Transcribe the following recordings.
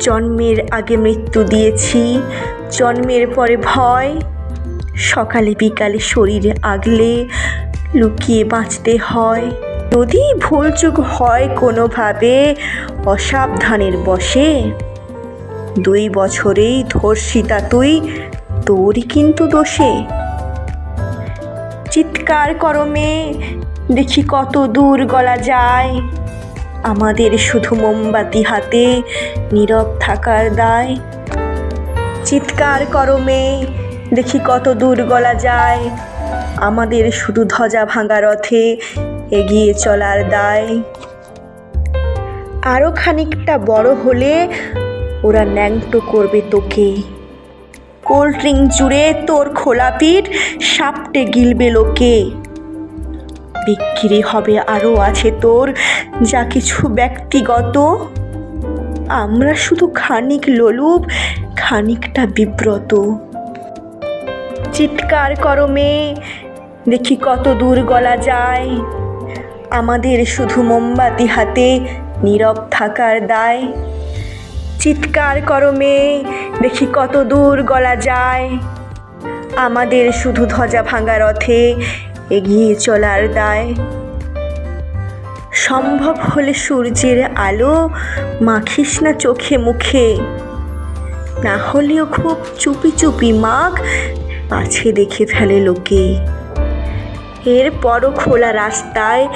জন্মের আগে মৃত্যু দিয়েছি। জন্মের পরে ভয়, সকালে বিকালে শরীরে আগলে লুকিয়ে বাঁচতে হয়। যদি ভুলচুক হয় কোনোভাবে, অসাবধানের বসে দুই বছরেই ধর্ষিতা তুই, তোরই কিন্তু দোষে। চিৎকার করমে দেখি কত দূর গলা যায়। আমাদের শুধু মোমবাতি হাতে, নীরব থাকার দায়। চিৎকার করো মেয়ে, দেখি কত দূর গলা যায়। আমাদের শুধু ধ্বজা ভাঙা রথে এগিয়ে চলার দায়। আরও খানিকটা বড় হলে ওরা ন্যাংটো করবে তোকে। কোল্ড ড্রিঙ্ক জুড়ে তোর খোলা পিঠ, সাপটে গিলবে লোকে। বিক্রি হবে আরও আছে তোর, যা কিছু ব্যক্তিগত। আমরা শুধু খানিক লোলুপ, খানিকটা বিব্রত। চিৎকার করো মেয়ে, দেখি কত দূর গলা যায়। আমাদের শুধু মোমবাতি হাতে নীরব থাকার দায়। চিৎকার করো মেয়ে, দেখি কত দূর গলা যায়। আমাদের শুধু ধ্বজা ভাঙা রথে এগিয়ে চলার দায়। সম্ভব হলে সূর্যের আলো মাখিস না চোখে মুখে। না হলেও খুব চুপি চুপি মাখ পাছে দেখে ফেলে লোকে। এরপরও খোলা রাস্তায়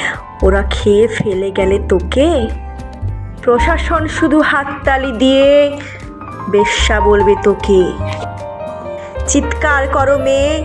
ওরা খেয়ে ফেলে গেলে তোকে। প্রশাসন শুধু হাততালি দিয়ে বেশ্যা বলবে তোকে। চিৎকার করো মেয়ে